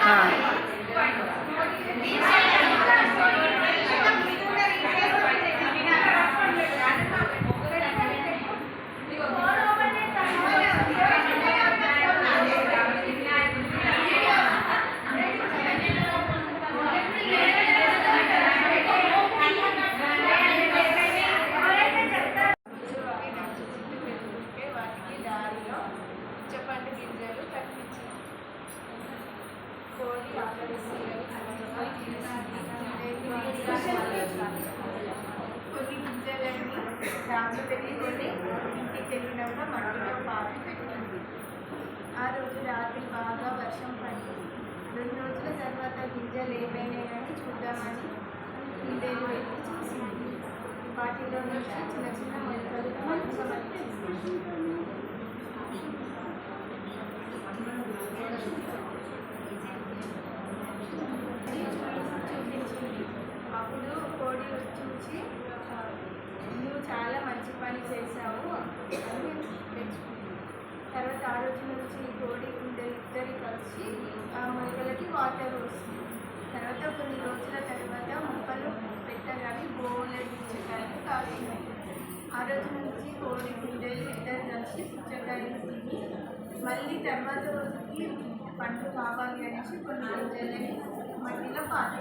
啊。కొన్ని గింజలని దాంట్లో పెట్టుకొని ఇంటికి వెళ్ళినాక మట్టిలో పాపి పెట్టింది ఆ రోజు రాత్రి బాగా వర్షం పడింది రెండు రోజుల తర్వాత గింజలు ఏమైనాయని చూద్దామని గింజలు వెళ్ళి చూసింది వాటిలో నుంచి చిన్న చిన్న మొలకలు మొలకలు చూపించింది అప్పుడు కోడి చూసి ఆ, నువ్వు చాలా మంచి పని చేశావు అని మెచ్చుకుంది తర్వాత ఆ రోజు నుంచి ఈ కోడి కుండలు ఇద్దరు కలిసి ఆ మొలకలకి వాటర్ వస్తుంది తర్వాత కొన్ని రోజుల తర్వాత మొక్కలు పెట్టగానే బోలెడు పుచ్చకాయలు కాస్తున్నాయి ఆ రోజు నుంచి కోడి గుండెలు ఇద్దరు కలిసి పుచ్చకాయలు తిని మళ్ళీ తర్వాత రోజుకి పండు కావాలి అనేసి కొన్ని రోజులని మట్టిలో పాతి